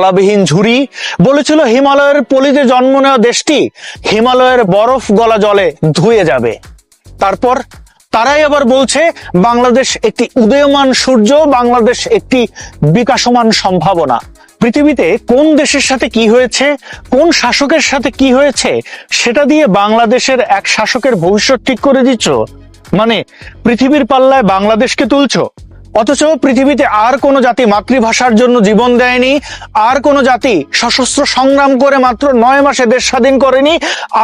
তলাবিহীন ঝুড়ি বলেছিল হিমালয়ের পলিতে জন্ম নেওয়া দেশটি হিমালয়ের বরফ গলা জলে ধুয়ে যাবে। তারপর তারাই আবার বলছে, বাংলাদেশ একটি উদীয়মান সূর্য, বাংলাদেশ একটি বিকাশমান সম্ভাবনা। পৃথিবীতে কোন দেশের সাথে কি হয়েছে, কোন শাসকের সাথে কি হয়েছে, সেটা দিয়ে বাংলাদেশের এক শাসকের ভবিষ্যৎ ঠিক করে দিচ্ছ? মানে পৃথিবীর পাল্লায় বাংলাদেশকে তুলছো? অথচ পৃথিবীতে আর কোনো জাতি মাতৃভাষার জন্য জীবন দেয়নি, আর কোনো জাতি সশস্ত্র সংগ্রাম করে মাত্র নয় মাসে দেশ স্বাধীন করেনি,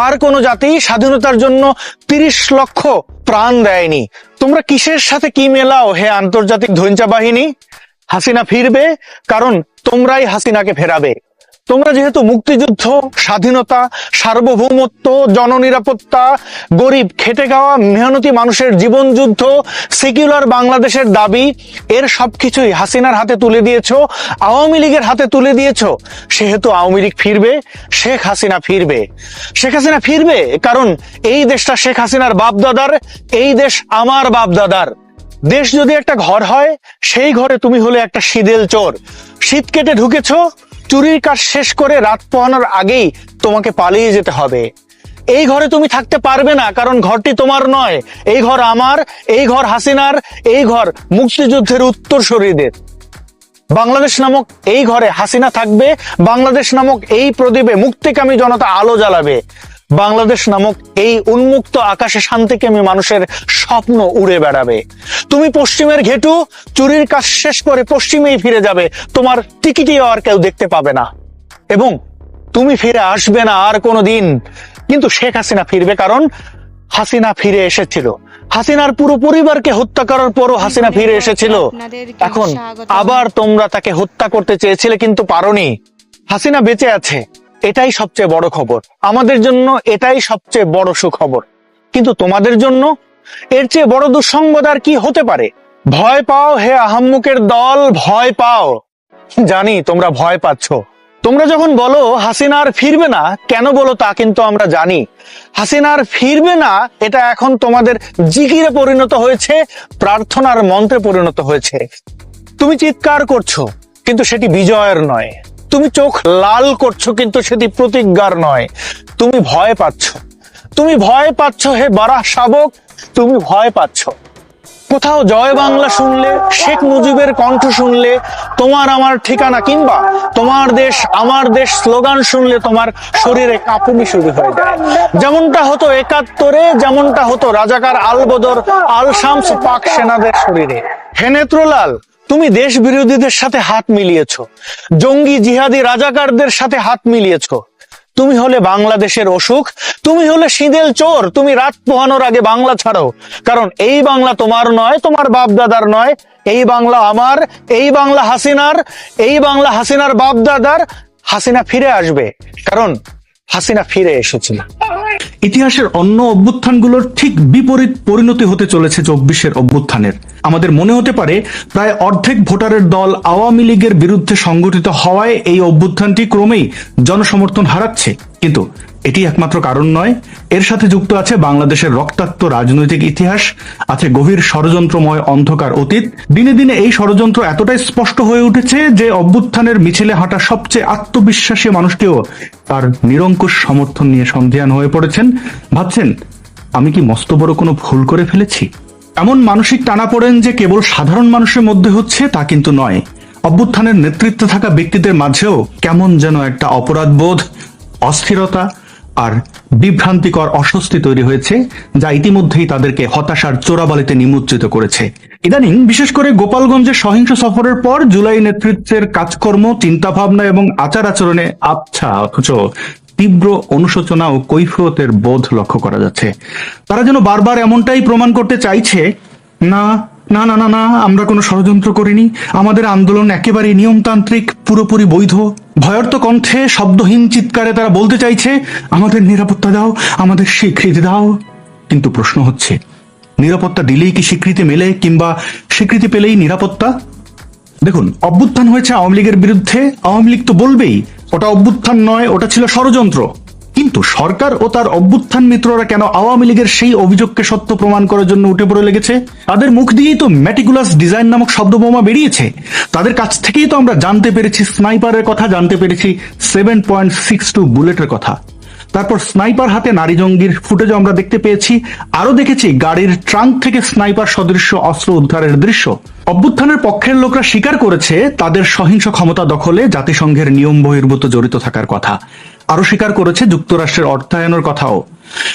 আর কোনো জাতি স্বাধীনতার জন্য তিরিশ লক্ষ প্রাণ দেয়নি। তোমরা কিসের সাথে কি মেলাও হে আন্তর্জাতিক ধৈঞ্চা বাহিনী? হাসিনা ফিরবে, কারণ তোমরাই হাসিনাকে ফেরাবে। তোমরা যেহেতু মুক্তিযুদ্ধ, স্বাধীনতা, সার্বভৌমত্ব, জননিরাপত্তা, গরিব, খেটে খাওয়া, মেহনতি মানুষের জীবন যুদ্ধ সেকুলার বাংলাদেশের দাবি, এর সবকিছুই হাসিনার হাতে তুলে দিয়েছ, আওয়ামী লীগের হাতে তুলে দিয়েছ। সেহেতু আওয়ামী লীগ ফিরবে, শেখ হাসিনা ফিরবে। শেখ হাসিনা ফিরবে কারণ এই দেশটা শেখ হাসিনার বাপদাদার, এই দেশ আমার বাপদাদার। দেশ যদি একটা ঘর হয়, সেই ঘরে তুমি হলে একটা শীদেল চোর। শীত কেটে ঢুকেছো চুরির কাজ শেষ করে রাত পোহানোর আগেই তোমাকে পালিয়ে যেতে হবে। এই ঘরে তুমি থাকতে পারবে না, কারণ ঘরটি তোমার নয়। এই ঘর আমার, এই ঘর হাসিনার, এই ঘর মুক্তিযুদ্ধের উত্তর শরীরের। বাংলাদেশ নামক এই ঘরে হাসিনা থাকবে, বাংলাদেশ নামক এই প্রদীপে মুক্তিকামী জনতা আলো জ্বালাবে। বাংলাদেশ নামক এই উন্মুক্ত আকাশে শান্তিকামী মানুষের স্বপ্ন উড়ে বেড়াবে। তুমি পশ্চিমের ঘেটু চুরির কাজ শেষ করে পশ্চিমেই ফিরে যাবে। তোমার টিকিটিও আর কেউ দেখতে পাবে না। এবং তুমি ফিরে আসবে না আর কোনো দিন কিন্তু শেখ হাসিনা ফিরবে কারণ হাসিনা ফিরে এসেছিল। হাসিনার পুরো পরিবারকে হত্যা করার পরও হাসিনা ফিরে এসেছিল। এখন আবার তোমরা তাকে হত্যা করতে চেয়েছিলে কিন্তু পারোনি। হাসিনা বেঁচে আছে। এটাই সবচেয়ে বড় খবর। আমাদের জন্য এটাই সবচেয়ে বড় সুখবর। কিন্তু তোমাদের জন্য এর চেয়ে বড় দুঃসংবাদ আর কি হতে পারে? ভয় পাও হে আহাম্মুকের দল, ভয় পাও। জানি তোমরা ভয় পাচ্ছ। তোমরা যখন বলো হাসিনা আর ফিরবে না, কেন বলো তা কিন্তু আমরা জানি। হাসিনা আর ফিরবে না, এটা এখন তোমাদের জিকিরে পরিণত হয়েছে, প্রার্থনার মন্ত্রে পরিণত হয়েছে। তুমি চিৎকার করছ, কিন্তু সেটি বিজয়ের নয়। তুমি চোখ লাল করছ কিন্তু সেটি প্রতিজ্ঞার নয়। তুমি ভয় পাচ্ছ। তুমি ভয় পাচ্ছ হে বারাহ শাবক, তুমি ভয় পাচ্ছ। কোথাও জয় বাংলা শুনলে, শেখ মুজিবের কণ্ঠ শুনলে, তোমার আমার ঠিকানা কিংবা তোমার দেশ, আমার দেশ স্লোগান শুনলে তোমার শরীরে কাঁপুনি শুরু হয়ে যায়। যেমনটা হতো একাত্তরে, যেমনটা হতো রাজাকার আলবদর আল শামস পাক সেনাদের শরীরে। হে নেত্রলাল তুমি দেশ বিরোধীদের সাথে হাত মিলিয়েছ, জঙ্গি জিহাদি রাজাকারদের সাথে হাত মিলিয়েছ। তুমি হলে বাংলাদেশের অসুখ, তুমি হলে সিঁদেল চোর, তুমি রাত পোহানোর আগে বাংলা ছাড়ো কারণ এই বাংলা তোমার নয়, তোমার বাপ দাদার নয়, এই বাংলা আমার, এই বাংলা হাসিনার, এই বাংলা হাসিনার বাপ দাদার হাসিনা ফিরে আসবে। কারণ হাসিনা ফিরে এসেছিল। ইতিহাসের অন্য অভ্যুত্থানগুলোর ঠিক বিপরীত পরিণতি হতে চলেছে চব্বিশের অভ্যুত্থানের। আমাদের মনে হতে পারে প্রায় অর্ধেক ভোটারের দল আওয়ামী লীগের বিরুদ্ধে সংগঠিত হওয়ায় এই অভ্যুত্থানটি ক্রমেই জনসমর্থন হারাচ্ছে। কিন্তু এটি একমাত্র কারণ নয়। এর সাথে যুক্ত আছে বাংলাদেশের রক্তাক্ত রাজনৈতিক ইতিহাস, আছে গভীর ষড়যন্ত্রময় অন্ধকার অতীত। দিনে দিনে এই ষড়যন্ত্র এতটাই স্পষ্ট হয়ে উঠেছে যে অভ্যুত্থানের মিছিলে হাঁটা সবচেয়ে আত্মবিশ্বাসী মানুষটিও তার নিরঙ্কুশ সমর্থন নিয়ে সন্ধিয়ান হয়ে পড়েছেন। ভাবছেন, আমি কি মস্ত বড় কোনো ভুল করে ফেলেছি? এমন মানসিক টানা পড়েন যে কেবল সাধারণ মানুষের মধ্যে হচ্ছে তা কিন্তু নয়। অভ্যুত্থানের নেতৃত্বে থাকা ব্যক্তিদের মাঝেও কেমন যেন একটা অপরাধবোধ, অস্থিরতা আর বিভ্রান্তিকর অস্বস্তি তৈরি হয়েছে, যা ইতিমধ্যেই তাদেরকে হতাশার চোরাবালিতে নিমজ্জিত করেছে। ইদানিং, বিশেষ করে গোপালগঞ্জের সহিংস সফরের পর জুলাই নেতৃত্বের কাজকর্ম, চিন্তাভাবনা এবং আচার আচরণে আচ্ছা অথচ তীব্র অনুশোচনা ও কৈফিয়তের বোধ লক্ষ্য করা যাচ্ছে। তারা যেন বারবার এমনটাই প্রমাণ করতে চাইছে, না না না না না, আমরা কোনো ষড়যন্ত্র করিনি। আমাদের আন্দোলন একেবারে নিয়মতান্ত্রিক, পুরোপুরি বৈধ। ভয়ার্ত কণ্ঠে, শব্দহীন চিৎকারে তারা বলতে চাইছে, আমাদের নিরাপত্তা দাও, আমাদের স্বীকৃতি দাও। কিন্তু প্রশ্ন হচ্ছে, নিরাপত্তা দিলেই কি স্বীকৃতি মেলে, কিংবা স্বীকৃতি পেলেই নিরাপত্তা? দেখুন, অভ্যুত্থান হয়েছে আওয়ামী লীগের বিরুদ্ধে। আওয়ামী লীগ তো বলবেই ওটা অভ্যুত্থান নয়, ওটা ছিল ষড়যন্ত্র। কিন্তু সরকার ও তার অভ্যুত্থান মিত্ররা কেন আওয়ামী লীগের সেই অভিযোগকে সত্য প্রমাণ করার জন্য উঠে পড়ে লেগেছে? তাদের মুখ দিয়েই তো ম্যাটিকুলাস ডিজাইন নামক শব্দ বোমা বেরিয়েছে। তাদের কাছ থেকেই তো আমরা জানতে পেরেছি স্নাইপারের কথা, জানতে পেরেছি সেভেন পয়েন্ট সিক্স টু বুলেটের কথা। তারপর স্নাইপার হাতে নারী জঙ্গির ফুটেজও আমরা দেখতে পেয়েছি। আরও দেখেছি গাড়ির ট্রাঙ্ক থেকে স্নাইপার সদৃশ্য অস্ত্র উদ্ধারের দৃশ্য। অভ্যুত্থানের পক্ষের লোকরা স্বীকার করেছে, তাদের সহিংস ক্ষমতা দখলে জাতিসংঘের নিয়ম বহির্ভূত জড়িত থাকার কথা। আরও স্বীকার করেছে যুক্তরাষ্ট্রের অর্থায়নের কথাও।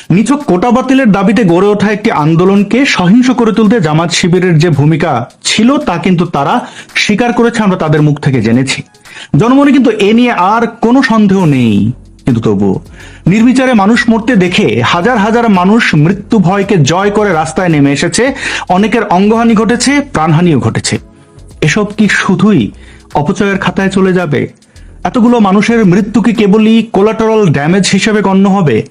নিছক কোটা বাতিলের দাবিতে গড়ে ওঠা একটি আন্দোলনকে সহিংস করে তুলতে জামাত শিবিরের যে ভূমিকা ছিল, তা কিন্তু তারা স্বীকার করেছে, আমরা তাদের মুখ থেকে জেনেছি। জনমনে কিন্তু এ নিয়ে আর কোনো সন্দেহ নেই। কিন্তু তবু নির্বিচারে মানুষ মরতে দেখে হাজার হাজার মানুষ মৃত্যু ভয়কে জয় করে রাস্তায় নেমে এসেছে। অনেকের অঙ্গহানি ঘটেছে, প্রাণহানিও ঘটেছে। এসব কি শুধুই অপচয়ের খাতায় চলে যাবে? এতগুলো মানুষের মৃত্যু কি কেবলই কোলাটারাল ড্যামেজ হিসেবে গণ্য হবে?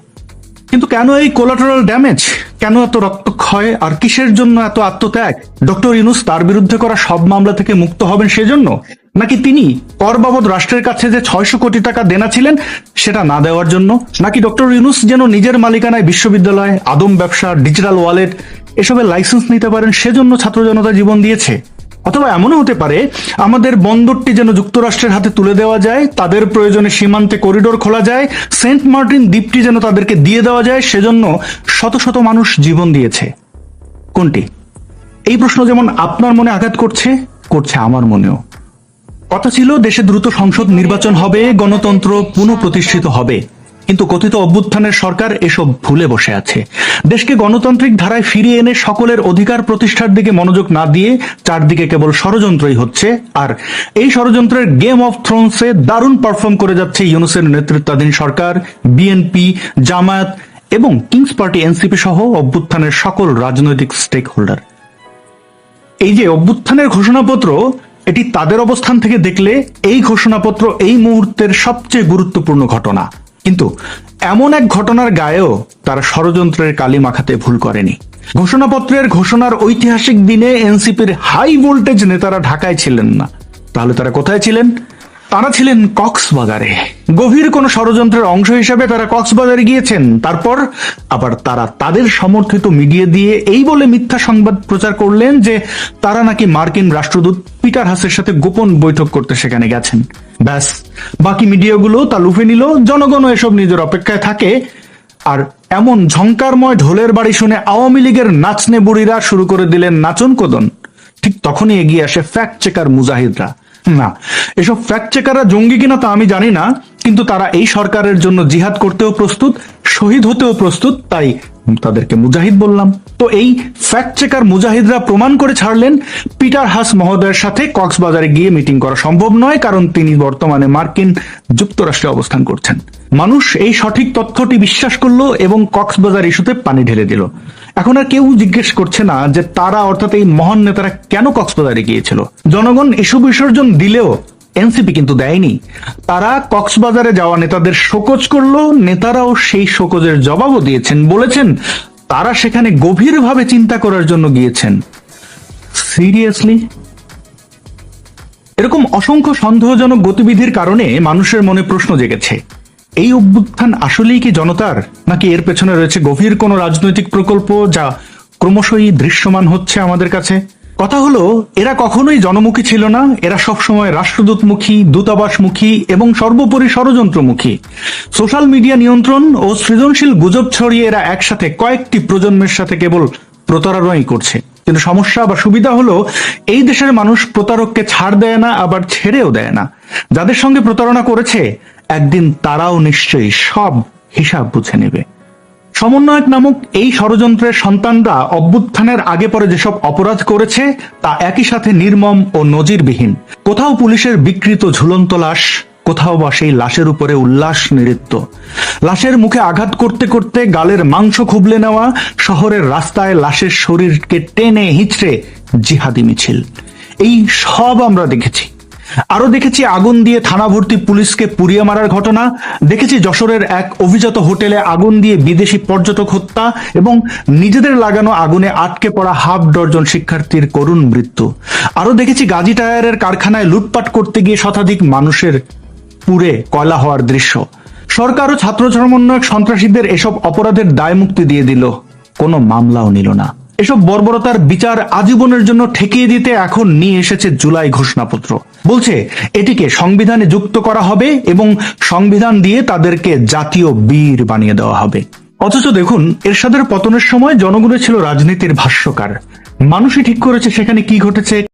কিন্তু কেন এই কোলাটারাল ড্যামেজ কেন এত রক্তক্ষয়? আর কিসের জন্য এত আত্মত্যাগ? ডক্টর ইউনুস তার বিরুদ্ধে করা সব মামলা থেকে মুক্ত হবেন সেজন্য? নাকি তিনি কর বাবদ রাষ্ট্রের কাছে যে ছয়শো কোটি টাকা দেনা ছিলেন, সেটা না দেওয়ার জন্য? নাকি ডক্টর ইউনুস যেন নিজের মালিকানায় বিশ্ববিদ্যালয়, আদম ব্যবসা, ডিজিটাল ওয়ালেট, এসবের লাইসেন্স নিতে পারেন, সেজন্য ছাত্র জনতা জীবন দিয়েছে? অথবা এমনও হতে পারে, আমাদের বন্দরটি যেন যুক্তরাষ্ট্রের হাতে তুলে দেওয়া যায়, তাদের প্রয়োজনে সীমান্তে করিডোর খোলা যায়, সেন্ট মার্টিন দ্বীপটি যেন তাদেরকে দিয়ে দেওয়া যায়, সেজন্য শত শত মানুষ জীবন দিয়েছে। কোনটি? এই প্রশ্ন যেমন আপনার মনে আঘাত করছে করছে আমার মনেও। কথা ছিল, দেশে দ্রুত সংসদ নির্বাচন হবে, গণতন্ত্র পুনঃপ্রতিষ্ঠিত হবে। কিন্তু কথিত অভ্যুত্থানের সরকার এসব ভুলে বসে আছে। দেশকে গণতান্ত্রিক ধারায় ফিরিয়ে এনে সকলের অধিকার প্রতিষ্ঠার দিকে মনোযোগ না দিয়ে চারদিকে কেবল ষড়যন্ত্রই হচ্ছে। আর এই ষড়যন্ত্রের গেম অফ থ্রোনসে দারুণ পারফর্ম করে যাচ্ছে ইউনুসের নেতৃত্বাধীন সরকার বিএনপি জামায়াত এবং কিংস পার্টি এনসিপি সহ অভ্যুত্থানের সকল রাজনৈতিক স্টেক হোল্ডার এই যে অভ্যুত্থানের ঘোষণাপত্র, এটি তাদের অবস্থান থেকে দেখলে এই ঘোষণাপত্র এই মুহূর্তের সবচেয়ে গুরুত্বপূর্ণ ঘটনা। কিন্তু এমন এক ঘটনার গায়েও তারা ষড়যন্ত্রের কালি মাখাতে ভুল করেনি। ঘোষণাপত্রের ঘোষণার ঐতিহাসিক দিনে এনসিপির হাই ভোল্টেজ নেতারা ঢাকায় ছিলেন না। তাহলে তারা কোথায় ছিলেন? তারা ছিলেন কক্সবাজারে। গভীর কোন ষড়যন্ত্রের অংশ হিসেবে তারা কক্সবাজারে গিয়েছেন। তারপর আবার তারা তাদের সমর্থিত মিডিয়া দিয়ে এই বলে মিথ্যা সংবাদ প্রচার করলেন যে তারা নাকি মার্কিন রাষ্ট্রদূত পিটার হাসের সাথে গোপন বৈঠক করতে সেখানে গেছেন। ব্যাস, বাকি মিডিয়াগুলো তা লুফে নিল, জনগণও এসব নিজের অপেক্ষায় থাকে। আর এমন ঝংকারময় ঢোলের বাড়ি শুনে আওয়ামী লীগের নাচনে বুড়িরা শুরু করে দিলেন নাচন কোদন ঠিক তখনই এগিয়ে আসে ফ্যাক্ট চেকার মুজাহিদরা। না, এসব ফ্যাক্ট চেকাররা জঙ্গি কিনা তা আমি জানি না, কিন্তু তারা এই সরকারের জন্য জিহাদ করতেও প্রস্তুত, শহীদ হতেও প্রস্তুত, তাই তাদেরকে মুজাহিদ বললাম। তো এই ফ্যাক্ট চেকার মুজাহিদরা প্রমাণ করে ছাড়লেন, পিটার হাস মহোদয়ের সাথে কক্সবাজারে গিয়ে মিটিং করা সম্ভব নয়, কারণ তিনি বর্তমানে মার্কিন যুক্তরাষ্ট্রে অবস্থান করছেন। মানুষ এই সঠিক তথ্যটি বিশ্বাস করল এবং কক্সবাজার ইস্যুতে পানি ঢেলে দিল। এখন আর কেউ জিজ্ঞেস করছে না যে তারা, অর্থাৎ এই মহান নেতারা কেন কক্সবাজারে গিয়েছিল? জনগণ এসব বিসর্জন দিলেও এনসিপি কিন্তু দেয়নি। তারা কক্সবাজারে যাওয়া নেতাদের শোকজ করল, নেতারাও সেই শোকজের জবাবও দিয়েছেন, বলেছেন তারা সেখানে গভীরভাবে চিন্তা করার জন্য গিয়েছেন। সিরিয়াসলি? এরকম অসংখ্য সন্দেহজনক গতিবিধির কারণে মানুষের মনে প্রশ্ন জেগেছে। এই অভ্যুত্থান আসলেই কি জনতার? নাকি এর পেছনে রয়েছে গভীর কোনো রাজনৈতিক প্রকল্প যা ক্রমশই দৃশ্যমান হচ্ছে আমাদের কাছে? কথা হলো, এরা কখনোই জনমুখী ছিল না। এরা সবসময় রাষ্ট্রদূতমুখী, দূতাবাসমুখী এবং সর্বোপরি ষড়যন্ত্রমুখী। সোশ্যাল মিডিয়া নিয়ন্ত্রণ ও সৃজনশীল গুজব ছড়িয়ে এরা একসাথে কয়েকটি প্রজন্মের সাথে কেবল প্রতারণাই করছে। কিন্তু সমস্যা বা সুবিধা হলো, এই দেশের মানুষ প্রতারককে ছাড় দেয় না, আবার ছেড়েও দেয় না। যাদের সঙ্গে প্রতারণা করেছে একদিন তারাও নিশ্চয়ই সব হিসাব বুঝে নেবে। সমন্বয়ক নামক এই ষড়যন্ত্রের সন্তানরা অভ্যুত্থানের আগে পরে যেসব অপরাধ করেছে, তা একই সাথে নির্মম ও নজিরবিহীন। কোথাও পুলিশের বিকৃত ঝুলন্ত লাশ, কোথাও বা সেই লাশের উপরে উল্লাস নৃত্য। লাশের মুখে আঘাত করতে করতে গালের মাংস খুবলে নেওয়া, শহরের রাস্তায় লাশের শরীরকে টেনে হিচড়ে জিহাদি মিছিল। এই সব আমরা দেখেছি। আরও দেখেছি আগুন দিয়ে থানা ভর্তি পুলিশকে পুড়িয়ে মারার ঘটনা। দেখেছি যশোরের এক অভিজাত হোটেলে আগুন দিয়ে বিদেশি পর্যটক হত্যা এবং নিজেদের লাগানো আগুনে আটকে পড়া হাফ ডর্জন শিক্ষার্থীর করুণ মৃত্যু। আরও দেখেছি গাজী টায়ারের কারখানায় লুটপাট করতে গিয়ে শতাধিক মানুষের পুড়ে কয়লা হওয়ার দৃশ্য। সরকার ও ছাত্র সমন্বয়ক সন্ত্রাসীদের এসব অপরাধের দায় মুক্তি দিয়ে দিল, কোনো মামলাও নিল না। এসব বর্বরতার বিচার আজীবনের জন্য ঠেকিয়ে দিতে এখন নিয়ে এসেছে জুলাই ঘোষণাপত্র। বলছে, এটিকে সংবিধানে যুক্ত করা হবে এবং সংবিধান দিয়ে তাদেরকে জাতীয় বীর বানিয়ে দেওয়া হবে। অথচ দেখুন, এরশাদের পতনের সময় জনগণের ছিল রাজনীতির ভাষ্যকার। মানুষই ঠিক করেছে সেখানে কি ঘটেছে।